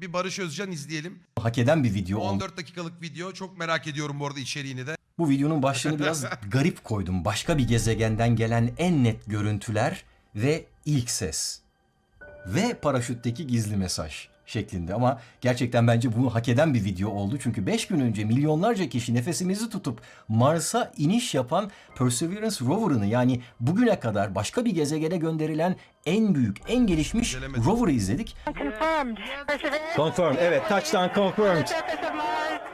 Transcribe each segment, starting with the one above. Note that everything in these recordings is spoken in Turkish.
Bir Barış Özcan izleyelim. hak eden bir video oldu. 14 dakikalık video. Çok merak ediyorum bu arada içeriğini de. Bu videonun başlığını biraz garip koydum. Başka bir gezegenden gelen en net görüntüler ve ilk ses. Ve paraşütteki gizli mesaj şeklinde ama gerçekten bence bunu hak eden bir video oldu. Çünkü 5 gün önce milyonlarca kişi nefesimizi tutup Mars'a iniş yapan Perseverance rover'ını yani bugüne kadar başka bir gezegene gönderilen en büyük, en gelişmiş rover'ı izledik. Confirmed. Confirmed, evet touchdown confirmed.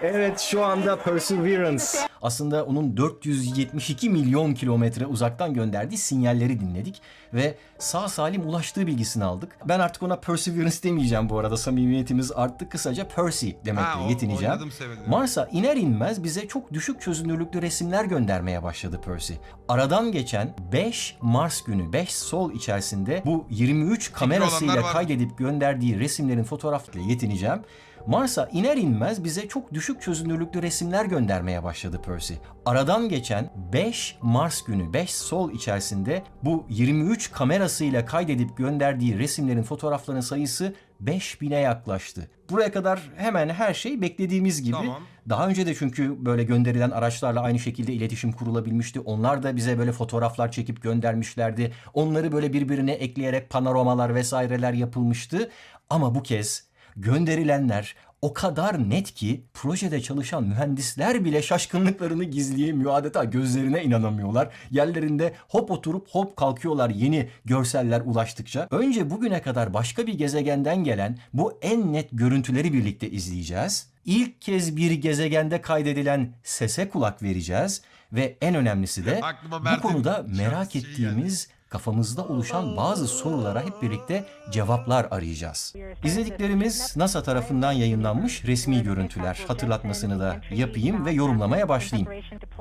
Evet şu anda Perseverance. Aslında onun 472 milyon kilometre uzaktan gönderdiği sinyalleri dinledik ve sağ salim ulaştığı bilgisini aldık. Ben artık ona Perseverance demeyeceğim bu arada samimiyetimiz arttı. Kısaca Percy demekle Ha, o- yetineceğim. oynadım. Mars'a iner inmez bize çok düşük çözünürlüklü resimler göndermeye başladı Percy. Aradan geçen 5 Mars günü, 5 sol içerisinde bu 23 kamerasıyla kaydedip gönderdiği resimlerin fotoğrafıyla yetineceğim. Mars'a iner inmez bize çok düşük çözünürlüklü resimler göndermeye başladı Percy. Aradan geçen 5 Mars günü, 5 sol içerisinde bu 23 kamerasıyla kaydedip gönderdiği resimlerin fotoğrafların sayısı 5000'e yaklaştı. Buraya kadar hemen her şey beklediğimiz gibi. Tamam. Daha önce de çünkü böyle gönderilen araçlarla aynı şekilde iletişim kurulabilmişti. Onlar da bize böyle fotoğraflar çekip göndermişlerdi. Onları böyle birbirine ekleyerek panoramalar vesaireler yapılmıştı. Ama bu kez gönderilenler o kadar net ki projede çalışan mühendisler bile şaşkınlıklarını gizleyemiyor. Adeta gözlerine inanamıyorlar. Yerlerinde hop oturup hop kalkıyorlar yeni görseller ulaştıkça. Önce bugüne kadar başka bir gezegenden gelen bu en net görüntüleri birlikte izleyeceğiz. İlk kez bir gezegende kaydedilen sese kulak vereceğiz ve en önemlisi de bu konuda merak şey ettiğimiz kafamızda oluşan bazı sorulara hep birlikte cevaplar arayacağız. İzlediklerimiz NASA tarafından yayınlanmış resmi görüntüler. Hatırlatmasını da yapayım ve yorumlamaya başlayayım.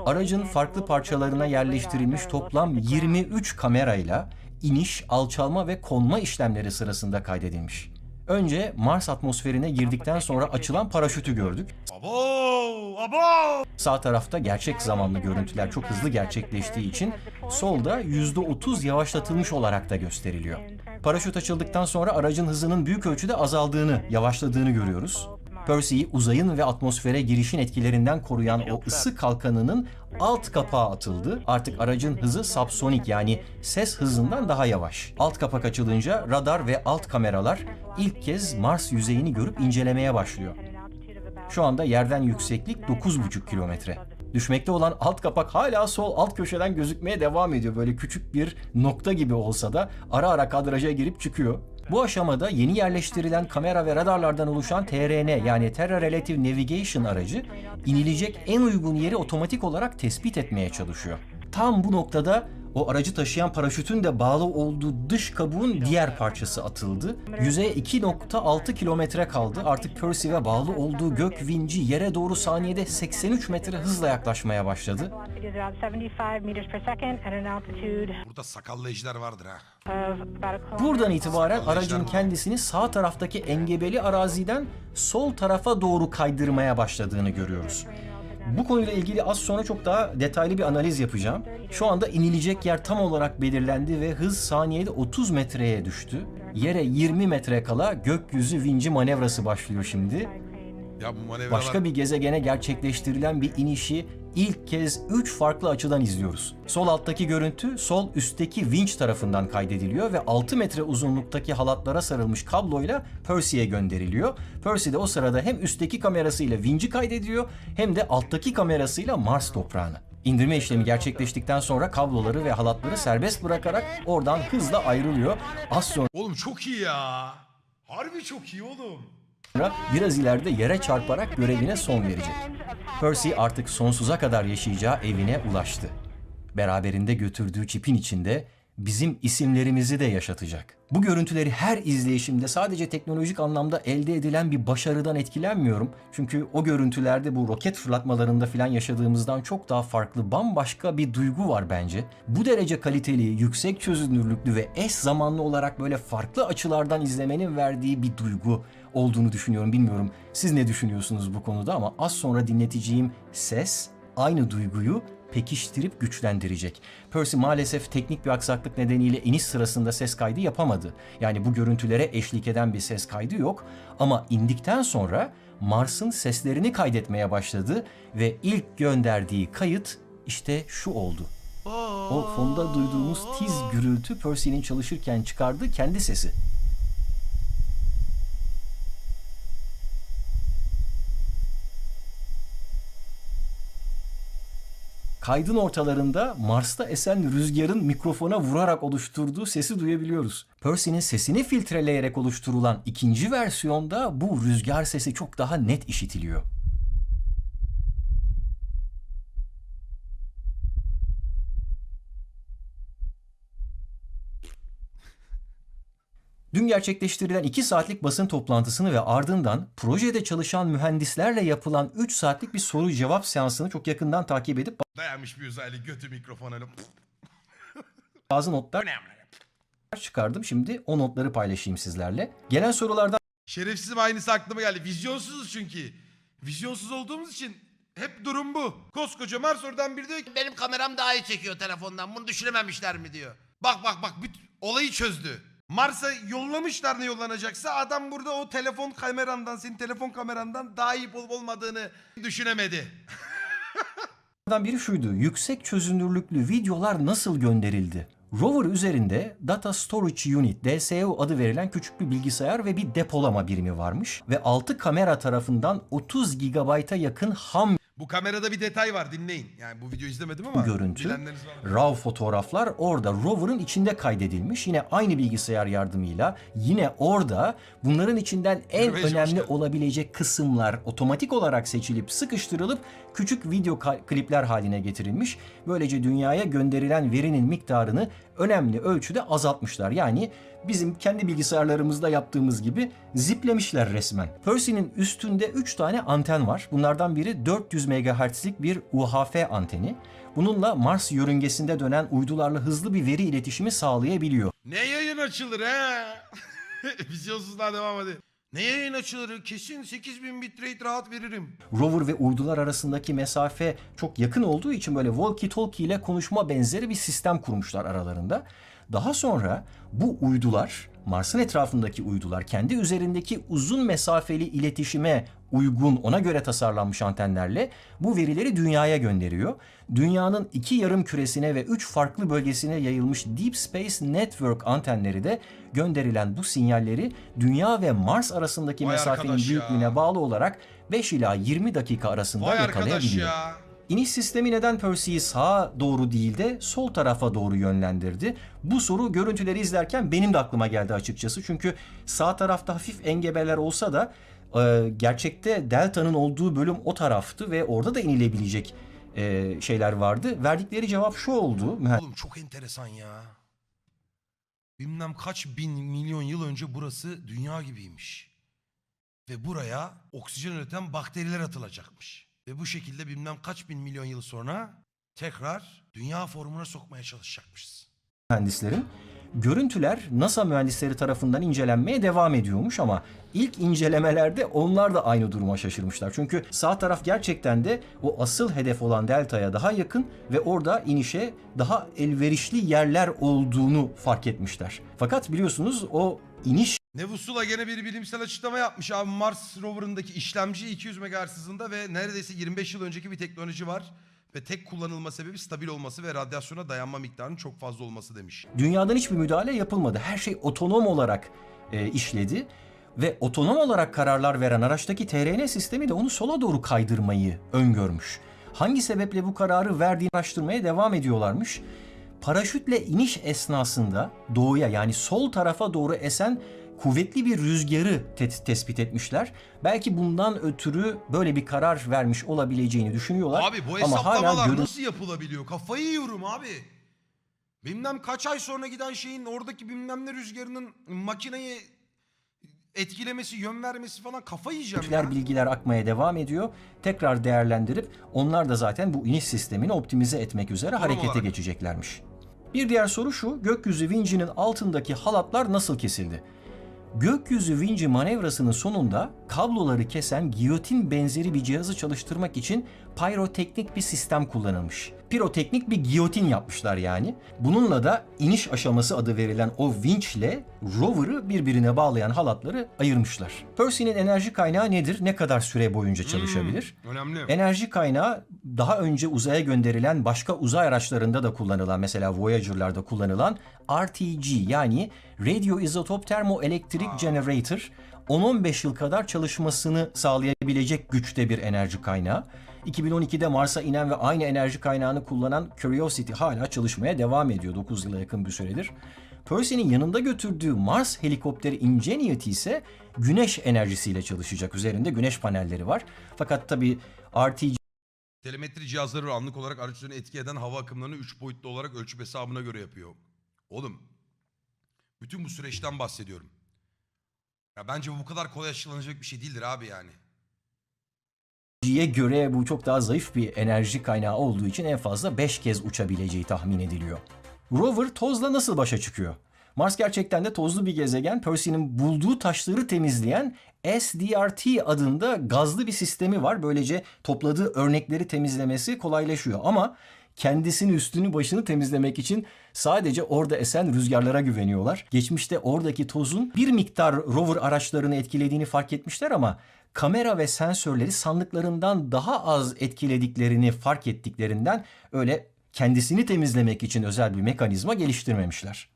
Aracın farklı parçalarına yerleştirilmiş toplam 23 kamerayla iniş, alçalma ve konma işlemleri sırasında kaydedilmiş. Önce Mars atmosferine girdikten sonra açılan paraşütü gördük. Abo! Abo! Sağ tarafta gerçek zamanlı görüntüler çok hızlı gerçekleştiği için solda %30 yavaşlatılmış olarak da gösteriliyor. Paraşüt açıldıktan sonra aracın hızının büyük ölçüde azaldığını, yavaşladığını görüyoruz. Percy'yi uzayın ve atmosfere girişin etkilerinden koruyan o ısı kalkanının alt kapağı atıldı. Artık aracın hızı subsonik yani ses hızından daha yavaş. Alt kapak açılınca radar ve alt kameralar ilk kez Mars yüzeyini görüp incelemeye başlıyor. Şu anda yerden yükseklik 9,5 kilometre. Düşmekte olan alt kapak hala sol alt köşeden gözükmeye devam ediyor. Böyle küçük bir nokta gibi olsa da ara ara kadraja girip çıkıyor. Bu aşamada yeni yerleştirilen kamera ve radarlardan oluşan TRN yani Terra Relative Navigation aracı inilecek en uygun yeri otomatik olarak tespit etmeye çalışıyor. Tam bu noktada o aracı taşıyan paraşütün de bağlı olduğu dış kabuğun diğer parçası atıldı. Yüzeye 2.6 kilometre kaldı. Artık Percy ve bağlı olduğu gök vinci yere doğru saniyede 83 metre hızla yaklaşmaya başladı. It is about 75 meters per second at an altitude Burada sakallı ejder vardır ha. Buradan itibaren aracın kendisini sağ taraftaki engebeli araziden sol tarafa doğru kaydırmaya başladığını görüyoruz. Bu konuyla ilgili az sonra çok daha detaylı bir analiz yapacağım. Şu anda inilecek yer tam olarak belirlendi ve hız saniyede 30 metreye düştü. Yere 20 metre kala gökyüzü vinci manevrası başlıyor şimdi. Ya bu manevralar... Başka bir gezegene gerçekleştirilen bir inişi ilk kez 3 farklı açıdan izliyoruz. Sol alttaki görüntü sol üstteki vinç tarafından kaydediliyor ve 6 metre uzunluktaki halatlara sarılmış kabloyla Percy'ye gönderiliyor. Percy de o sırada hem üstteki kamerasıyla vinci kaydediyor hem de alttaki kamerasıyla Mars toprağını. İndirme işlemi gerçekleştikten sonra kabloları ve halatları serbest bırakarak oradan hızla ayrılıyor. Az sonra Oğlum çok iyi ya. Harbi çok iyi oğlum. Sonra biraz ileride yere çarparak görevine son verecek. Percy artık sonsuza kadar yaşayacağı evine ulaştı. Beraberinde götürdüğü çipin içinde bizim isimlerimizi de yaşatacak. Bu görüntüleri her izleyişimde sadece teknolojik anlamda elde edilen bir başarıdan etkilenmiyorum. Çünkü o görüntülerde bu roket fırlatmalarında falan yaşadığımızdan çok daha farklı bambaşka bir duygu var bence. Bu derece kaliteli, yüksek çözünürlüklü ve eş zamanlı olarak böyle farklı açılardan izlemenin verdiği bir duygu olduğunu düşünüyorum. Bilmiyorum siz ne düşünüyorsunuz bu konuda ama az sonra dinleteceğim ses aynı duyguyu pekiştirip güçlendirecek. Percy maalesef teknik bir aksaklık nedeniyle iniş sırasında ses kaydı yapamadı. Yani bu görüntülere eşlik eden bir ses kaydı yok ama indikten sonra Mars'ın seslerini kaydetmeye başladı ve ilk gönderdiği kayıt işte şu oldu. O fonda duyduğumuz tiz gürültü Percy'nin çalışırken çıkardığı kendi sesi. Kaydın ortalarında Mars'ta esen rüzgarın mikrofona vurarak oluşturduğu sesi duyabiliyoruz. Percy'nin sesini filtreleyerek oluşturulan ikinci versiyonda bu rüzgar sesi çok daha net işitiliyor. Dün gerçekleştirilen 2 saatlik basın toplantısını ve ardından projede çalışan mühendislerle yapılan 3 saatlik bir soru cevap seansını çok yakından takip edip Dayanmış bir uzaylı götü mikrofona. öyle. bazı notlar çıkardım. Şimdi o notları paylaşayım sizlerle. Gelen sorulardan Şerefsizim aynısı aklıma geldi. Vizyonsuzuz çünkü. Vizyonsuz olduğumuz için hep durum bu. Koskoca Mars oradan bir diyor ki Benim kameram daha iyi çekiyor telefondan. Bunu düşünememişler mi diyor. bak bak bak büt- olayı çözdü. Mars'a yollamışlar ne yollanacaksa adam burada o telefon kamerandan senin telefon kamerandan daha iyi olup olmadığını düşünemedi. biri şuydu. Yüksek çözünürlüklü videolar nasıl gönderildi? Rover üzerinde Data Storage Unit, DSU adı verilen küçük bir bilgisayar ve bir depolama birimi varmış. Ve 6 kamera tarafından 30 GB'a yakın ham Bu kamerada bir detay var dinleyin. Yani bu videoyu izlemedim ama. görüntü, bilenleriniz var. RAW fotoğraflar orada rover'ın içinde kaydedilmiş. Yine aynı bilgisayar yardımıyla yine orada bunların içinden en hoş önemli geldin. olabilecek kısımlar otomatik olarak seçilip sıkıştırılıp küçük video klipler haline getirilmiş. Böylece dünyaya gönderilen verinin miktarını önemli ölçüde azaltmışlar. Yani bizim kendi bilgisayarlarımızda yaptığımız gibi ziplemişler resmen. Percy'nin üstünde 3 tane anten var. Bunlardan biri 400 MHz'lik bir UHF anteni. Bununla Mars yörüngesinde dönen uydularla hızlı bir veri iletişimi sağlayabiliyor. Ne yayın açılır he? Vizyonsuzluğa devam hadi. Ne yayın açılır? Kesin 8000 bitrate rahat veririm. Rover ve uydular arasındaki mesafe çok yakın olduğu için böyle walkie-talkie ile konuşma benzeri bir sistem kurmuşlar aralarında. Daha sonra bu uydular, Mars'ın etrafındaki uydular kendi üzerindeki uzun mesafeli iletişime uygun ona göre tasarlanmış antenlerle bu verileri dünyaya gönderiyor. Dünyanın iki yarım küresine ve üç farklı bölgesine yayılmış Deep Space Network antenleri de gönderilen bu sinyalleri Dünya ve Mars arasındaki Vay mesafenin arkadaş ya. büyüklüğüne bağlı olarak 5 ila 20 dakika arasında Vay yakalayabiliyor. ya. İniş sistemi neden Percy'yi sağa doğru değil de sol tarafa doğru yönlendirdi? Bu soru görüntüleri izlerken benim de aklıma geldi açıkçası. Çünkü sağ tarafta hafif engebeler olsa da e, gerçekte delta'nın olduğu bölüm o taraftı ve orada da inilebilecek e, şeyler vardı. Verdikleri cevap şu oldu. Oğlum çok enteresan ya. Bilmem kaç bin milyon yıl önce burası dünya gibiymiş. Ve buraya oksijen üreten bakteriler atılacakmış. Ve bu şekilde bilmem kaç bin milyon yıl sonra tekrar dünya formuna sokmaya çalışacakmışız. mühendislerin görüntüler NASA mühendisleri tarafından incelenmeye devam ediyormuş ama ilk incelemelerde onlar da aynı duruma şaşırmışlar. Çünkü sağ taraf gerçekten de o asıl hedef olan deltaya daha yakın ve orada inişe daha elverişli yerler olduğunu fark etmişler. Fakat biliyorsunuz o iniş Nevusula gene bir bilimsel açıklama yapmış abi. Mars rover'ındaki işlemci 200 MHz hızında ve neredeyse 25 yıl önceki bir teknoloji var. Ve tek kullanılma sebebi stabil olması ve radyasyona dayanma miktarının çok fazla olması demiş. Dünyadan hiçbir müdahale yapılmadı. Her şey otonom olarak e, işledi ve otonom olarak kararlar veren araçtaki TRN sistemi de onu sola doğru kaydırmayı öngörmüş. Hangi sebeple bu kararı verdiğini araştırmaya devam ediyorlarmış. Paraşütle iniş esnasında doğuya yani sol tarafa doğru esen kuvvetli bir rüzgarı te- tespit etmişler. Belki bundan ötürü böyle bir karar vermiş olabileceğini düşünüyorlar. Abi bu Ama hala hesaplamalar görün- nasıl yapılabiliyor? Kafayı yiyorum abi. Bilmem kaç ay sonra giden şeyin oradaki bilmem ne rüzgarının makineyi etkilemesi, yön vermesi falan kafayı yiyeceğim Görüntüler, ya. bilgiler akmaya devam ediyor. Tekrar değerlendirip onlar da zaten bu iniş sistemini optimize etmek üzere harekete olarak. geçeceklermiş. Bir diğer soru şu, gökyüzü vincinin altındaki halatlar nasıl kesildi? Gökyüzü vinci manevrasının sonunda kabloları kesen giyotin benzeri bir cihazı çalıştırmak için pyroteknik bir sistem kullanılmış. Piroteknik bir giyotin yapmışlar yani. Bununla da iniş aşaması adı verilen o vinçle rover'ı birbirine bağlayan halatları ayırmışlar. Percy'nin enerji kaynağı nedir? Ne kadar süre boyunca çalışabilir? Önemli. Enerji kaynağı daha önce uzaya gönderilen başka uzay araçlarında da kullanılan mesela Voyager'larda kullanılan RTG yani Radio Isotope Thermoelectric Generator 10-15 yıl kadar çalışmasını sağlayabilecek güçte bir enerji kaynağı. 2012'de Mars'a inen ve aynı enerji kaynağını kullanan Curiosity hala çalışmaya devam ediyor 9 yıla yakın bir süredir. Percy'nin yanında götürdüğü Mars helikopteri Ingenuity ise güneş enerjisiyle çalışacak. Üzerinde güneş panelleri var. Fakat tabii RTG Telemetri cihazları anlık olarak araç üzerine etki eden hava akımlarını 3 boyutlu olarak ölçüp hesabına göre yapıyor. Oğlum bütün bu süreçten bahsediyorum. Ya bence bu kadar kolay aşılanacak bir şey değildir abi yani. G'ye göre bu çok daha zayıf bir enerji kaynağı olduğu için en fazla 5 kez uçabileceği tahmin ediliyor. Rover tozla nasıl başa çıkıyor? Mars gerçekten de tozlu bir gezegen. Percy'nin bulduğu taşları temizleyen SDRT adında gazlı bir sistemi var. Böylece topladığı örnekleri temizlemesi kolaylaşıyor. Ama kendisini üstünü başını temizlemek için sadece orada esen rüzgarlara güveniyorlar. Geçmişte oradaki tozun bir miktar rover araçlarını etkilediğini fark etmişler ama kamera ve sensörleri sandıklarından daha az etkilediklerini fark ettiklerinden öyle kendisini temizlemek için özel bir mekanizma geliştirmemişler.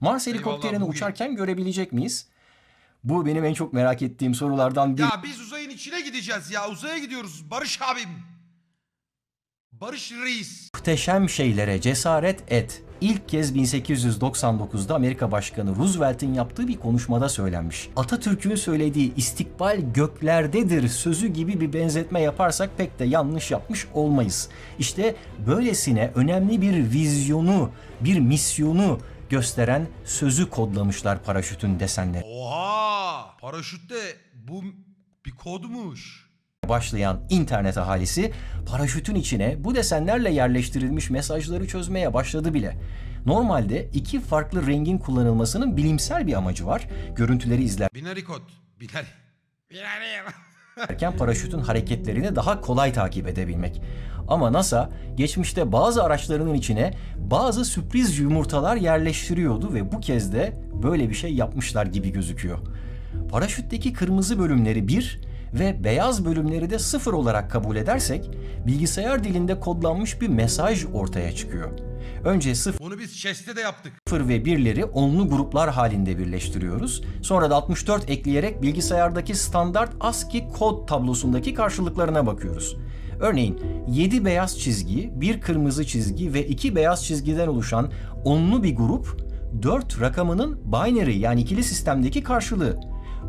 Mars Eyvallah, helikopterini bugün- uçarken görebilecek miyiz? Bu benim en çok merak ettiğim sorulardan biri. Ya biz uzayın içine gideceğiz ya. Uzaya gidiyoruz. Barış abim. Barış Reis. Muhteşem şeylere cesaret et. İlk kez 1899'da Amerika Başkanı Roosevelt'in yaptığı bir konuşmada söylenmiş. Atatürk'ün söylediği istikbal göklerdedir sözü gibi bir benzetme yaparsak pek de yanlış yapmış olmayız. İşte böylesine önemli bir vizyonu, bir misyonu gösteren sözü kodlamışlar paraşütün desenleri. Oha! Paraşütte bu bir kodmuş. Başlayan internet ahalisi paraşütün içine bu desenlerle yerleştirilmiş mesajları çözmeye başladı bile. Normalde iki farklı rengin kullanılmasının bilimsel bir amacı var. Görüntüleri Binary kod. Binary. Binary. izlerken paraşütün hareketlerini daha kolay takip edebilmek. Ama NASA geçmişte bazı araçlarının içine bazı sürpriz yumurtalar yerleştiriyordu ve bu kez de böyle bir şey yapmışlar gibi gözüküyor. Paraşütteki kırmızı bölümleri 1 ve beyaz bölümleri de 0 olarak kabul edersek bilgisayar dilinde kodlanmış bir mesaj ortaya çıkıyor. Önce 0 Bunu biz chest'te de yaptık. 0 ve 1'leri onlu gruplar halinde birleştiriyoruz. Sonra da 64 ekleyerek bilgisayardaki standart ASCII kod tablosundaki karşılıklarına bakıyoruz. Örneğin 7 beyaz çizgi, 1 kırmızı çizgi ve 2 beyaz çizgiden oluşan onlu bir grup 4 rakamının binary yani ikili sistemdeki karşılığı.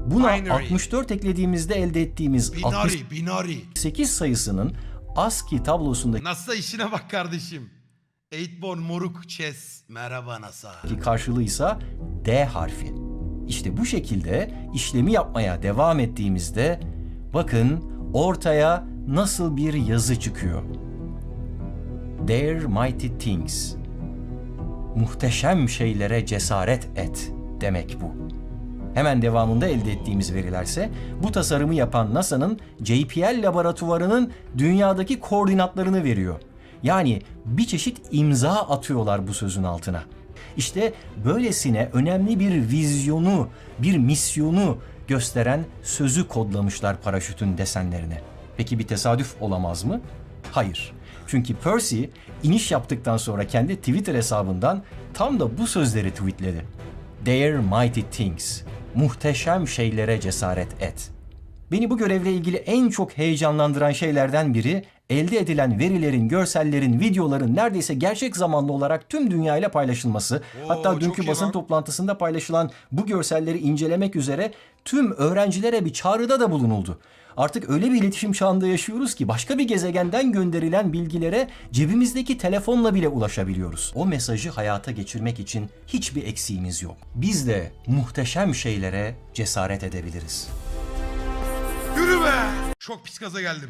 Buna Binary. 64 eklediğimizde elde ettiğimiz binary. 68 sayısının ASCII tablosundaki NASA işine bak kardeşim. Eightborn moruk chess. Merhaba NASA. karşılığı ise D harfi. İşte bu şekilde işlemi yapmaya devam ettiğimizde bakın ortaya nasıl bir yazı çıkıyor. Dare mighty things. Muhteşem şeylere cesaret et demek bu. Hemen devamında elde ettiğimiz verilerse bu tasarımı yapan NASA'nın JPL laboratuvarının dünyadaki koordinatlarını veriyor. Yani bir çeşit imza atıyorlar bu sözün altına. İşte böylesine önemli bir vizyonu, bir misyonu gösteren sözü kodlamışlar paraşütün desenlerine. Peki bir tesadüf olamaz mı? Hayır. Çünkü Percy iniş yaptıktan sonra kendi Twitter hesabından tam da bu sözleri tweetledi. Dare mighty things. Muhteşem şeylere cesaret et. Beni bu görevle ilgili en çok heyecanlandıran şeylerden biri elde edilen verilerin, görsellerin, videoların neredeyse gerçek zamanlı olarak tüm dünyayla paylaşılması. Oo, Hatta dünkü basın lan. toplantısında paylaşılan bu görselleri incelemek üzere tüm öğrencilere bir çağrıda da bulunuldu. Artık öyle bir iletişim çağında yaşıyoruz ki başka bir gezegenden gönderilen bilgilere cebimizdeki telefonla bile ulaşabiliyoruz. O mesajı hayata geçirmek için hiçbir eksiğimiz yok. Biz de muhteşem şeylere cesaret edebiliriz. Yürü be! Çok pis gaza geldim.